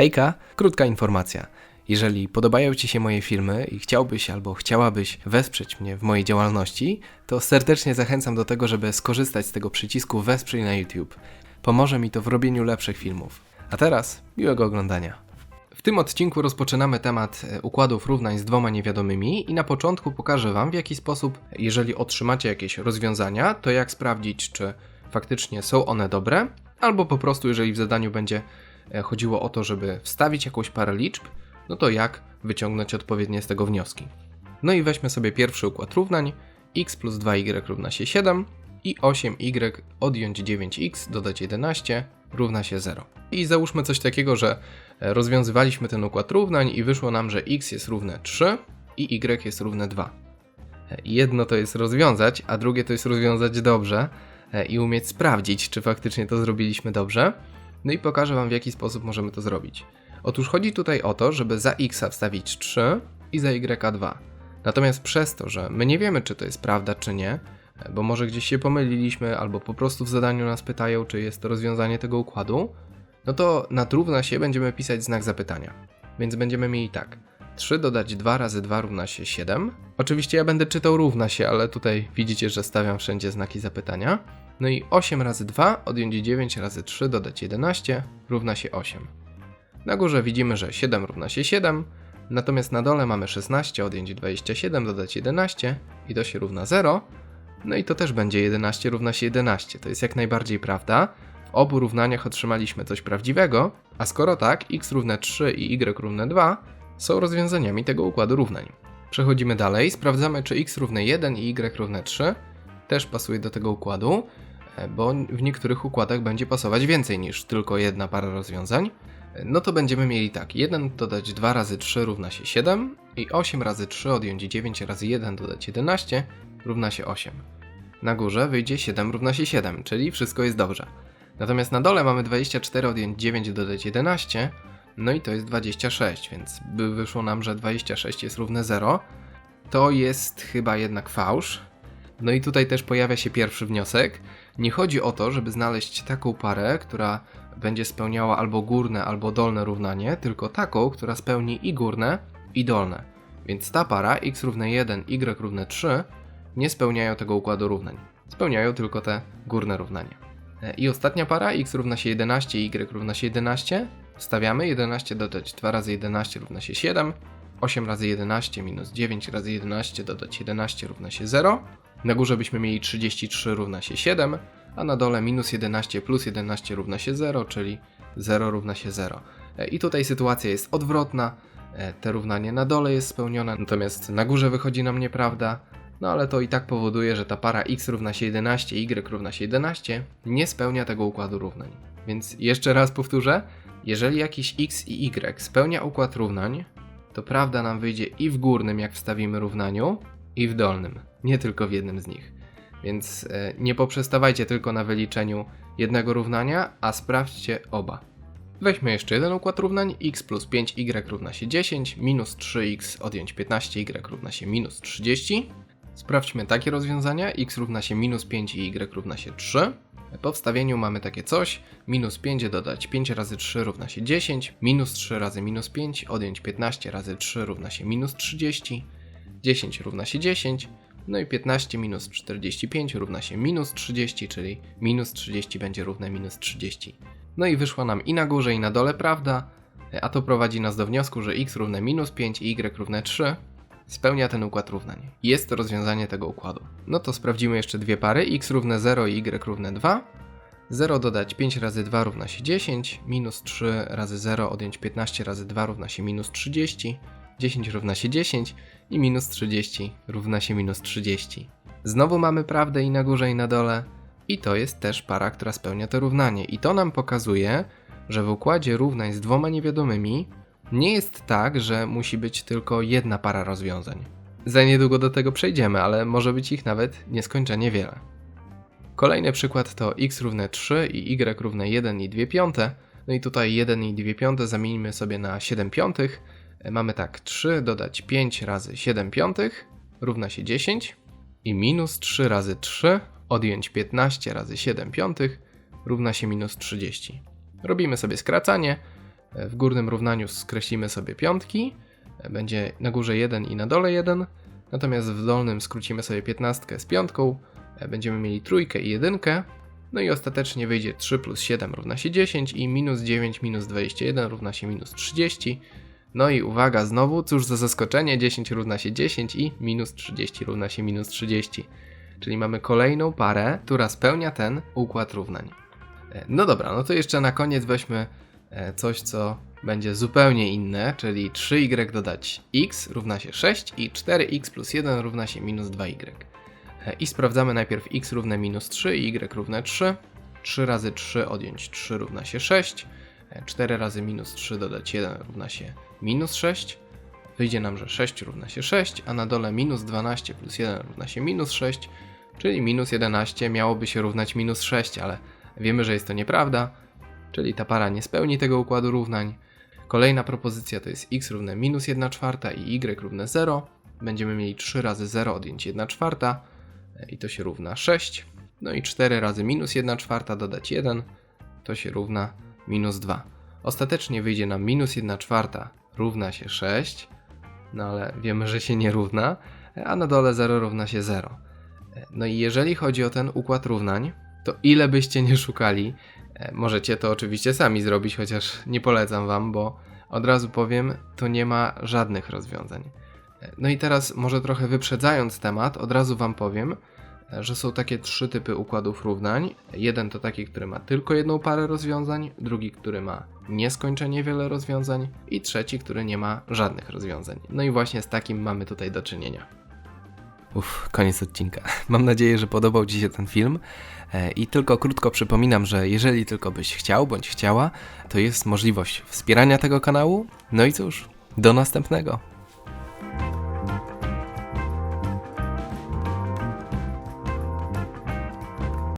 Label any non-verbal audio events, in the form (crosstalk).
Hejka, krótka informacja. Jeżeli podobają Ci się moje filmy i chciałbyś albo chciałabyś wesprzeć mnie w mojej działalności, to serdecznie zachęcam do tego, żeby skorzystać z tego przycisku Wesprzyj na YouTube. Pomoże mi to w robieniu lepszych filmów. A teraz miłego oglądania. W tym odcinku rozpoczynamy temat e, układów równań z dwoma niewiadomymi i na początku pokażę Wam w jaki sposób, jeżeli otrzymacie jakieś rozwiązania, to jak sprawdzić, czy faktycznie są one dobre, albo po prostu jeżeli w zadaniu będzie chodziło o to, żeby wstawić jakąś parę liczb, no to jak wyciągnąć odpowiednie z tego wnioski. No i weźmy sobie pierwszy układ równań, x plus 2y równa się 7 i 8y odjąć 9x dodać 11 równa się 0. I załóżmy coś takiego, że e, rozwiązywaliśmy ten układ równań i wyszło nam, że x jest równe 3 i y jest równe 2. E, Jedno to jest rozwiązać, a drugie to jest rozwiązać dobrze e, i umieć sprawdzić, czy faktycznie to zrobiliśmy dobrze. No i pokażę Wam, w jaki sposób możemy to zrobić. Otóż chodzi tutaj o to, żeby za x wstawić 3 i za y 2. Natomiast przez to, że my nie wiemy, czy to jest prawda, czy nie, bo może gdzieś się pomyliliśmy, albo po prostu w zadaniu nas pytają, czy jest to rozwiązanie tego układu, no to nad równa się będziemy pisać znak zapytania. Więc będziemy mieli tak. 3 dodać 2 razy 2 równa się 7. Oczywiście ja będę czytał równa się, ale tutaj widzicie, że stawiam wszędzie znaki zapytania. No i 8 razy 2 odjąć 9 razy 3 dodać 11 równa się 8. Na górze widzimy, że 7 równa się 7, natomiast na dole mamy 16 odjąć 27 dodać 11 i to się równa 0. No i to też będzie 11 równa się 11. To jest jak najbardziej prawda. W obu równaniach otrzymaliśmy coś prawdziwego, a skoro tak, x równe 3 i y równe 2 są rozwiązaniami tego układu równań. Przechodzimy dalej, sprawdzamy czy x równe 1 i y równe 3 też pasuje do tego układu, e, bo w niektórych układach będzie pasować więcej niż tylko jedna para rozwiązań. No to będziemy mieli tak, 1 dodać 2 razy 3 równa się 7 i 8 razy 3 odjąć 9 razy 1 dodać 11 równa się 8. Na górze wyjdzie 7 równa się 7, czyli wszystko jest dobrze. Natomiast na dole mamy 24 odjąć 9 dodać 11, no i to jest 26, więc by wyszło nam, że 26 jest równe 0. To jest chyba jednak fałsz. No i tutaj też pojawia się pierwszy wniosek. Nie chodzi o to, żeby znaleźć taką parę, która będzie spełniała albo górne, albo dolne równanie, tylko taką, która spełni i górne, i dolne. Więc ta para x równe 1, y równe 3 nie spełniają tego układu równań. Spełniają tylko te górne równania. E, I ostatnia para x równa się 11, y równa się 11. Wstawiamy 11 dodać 2 razy 11 równa się 7. 8 razy 11 minus 9 razy 11 dodać 11 równa się 0. Na górze byśmy mieli 33 równa się 7, a na dole minus 11 plus 11 równa się 0, czyli 0 równa się 0. E, I tutaj sytuacja jest odwrotna. E, Te równanie na dole jest spełnione, natomiast na górze wychodzi nam nieprawda. No ale to i tak powoduje, że ta para x równa się 11, y równa się 11 nie spełnia tego układu równań. Więc jeszcze raz powtórzę, jeżeli jakiś x i y spełnia układ równań, to prawda nam wyjdzie i w górnym, jak wstawimy równaniu, i w dolnym, nie tylko w jednym z nich. Więc e, nie poprzestawajcie tylko na wyliczeniu jednego równania, a sprawdźcie oba. Weźmy jeszcze jeden układ równań, x plus 5y równa się 10, minus 3x odjąć 15y równa się minus 30. Sprawdźmy takie rozwiązania, x równa się minus 5 i y równa się 3. Po wstawieniu mamy takie coś, minus 5 dodać 5 razy 3 równa się 10, minus 3 razy minus 5 odjąć 15 razy 3 równa się minus 30, 10 równa się 10, no i 15 minus 45 równa się minus 30, czyli minus 30 będzie równe minus 30. No i wyszła nam i na górze i na dole prawda, a to prowadzi nas do wniosku, że x równe minus 5 i y równe 3 spełnia ten układ równań. Jest to rozwiązanie tego układu. No to sprawdzimy jeszcze dwie pary, x równe 0 i y równe 2. 0 dodać 5 razy 2 równa się 10, minus 3 razy 0 odjąć 15 razy 2 równa się minus 30, 10 równa się 10 i minus 30 równa się minus 30. Znowu mamy prawdę i na górze i na dole i to jest też para, która spełnia to równanie i to nam pokazuje, że w układzie równań z dwoma niewiadomymi nie jest tak, że musi być tylko jedna para rozwiązań. Za niedługo do tego przejdziemy, ale może być ich nawet nieskończenie wiele. Kolejny przykład to x równe 3 i y równe 1 i 2 piąte. No i tutaj 1 i 2 piąte zamienimy sobie na 7 piątych. Mamy tak, 3 dodać 5 razy 7 piątych równa się 10 i minus 3 razy 3 odjąć 15 razy 7 piątych równa się minus 30. Robimy sobie skracanie. E, W górnym równaniu skreślimy sobie piątki, e, będzie na górze 1 i na dole 1, natomiast w dolnym skrócimy sobie 15 z piątką, e, będziemy mieli trójkę i jedynkę, no i ostatecznie wyjdzie 3 plus 7 równa się 10 i minus 9 minus 21 równa się minus 30. No i uwaga, znowu, cóż za zaskoczenie, 10 równa się 10 i minus 30 równa się minus 30. Czyli mamy kolejną parę, która spełnia ten układ równań. No dobra, no to jeszcze na koniec weźmy coś, co będzie zupełnie inne, czyli 3y dodać x równa się 6 i 4x plus 1 równa się minus 2y. E, I sprawdzamy najpierw x równe minus 3 i y równe 3. 3 razy 3 odjąć 3 równa się 6. 4 razy minus 3 dodać 1 równa się minus 6. Wyjdzie nam, że 6 równa się 6, a na dole minus 12 plus 1 równa się minus 6, czyli minus 11 miałoby się równać minus 6, ale wiemy, że jest to nieprawda, czyli ta para nie spełni tego układu równań. Kolejna propozycja to jest x równe minus 1 czwarta i y równe 0. Będziemy mieli 3 razy 0 odjąć 1 czwarta i to się równa 6. No i 4 razy minus 1 czwarta dodać 1 to się równa minus 2. Ostatecznie wyjdzie nam minus 1 czwarta równa się 6, no ale wiemy, że się nie równa, a na dole 0 równa się 0. No i jeżeli chodzi o ten układ równań, to ile byście nie szukali, możecie to oczywiście sami zrobić, chociaż nie polecam wam, bo od razu powiem, to nie ma żadnych rozwiązań. E, No i teraz, może trochę wyprzedzając temat, od razu wam powiem, e, że są takie trzy typy układów równań. Jeden to taki, który ma tylko jedną parę rozwiązań, drugi, który ma nieskończenie wiele rozwiązań i trzeci, który nie ma żadnych rozwiązań. No i właśnie z takim mamy tutaj do czynienia. Uff, koniec odcinka. (laughs) Mam nadzieję, że podobał Ci się ten film. E, I tylko krótko przypominam, że jeżeli tylko byś chciał bądź chciała, to jest możliwość wspierania tego kanału. No i cóż, do następnego.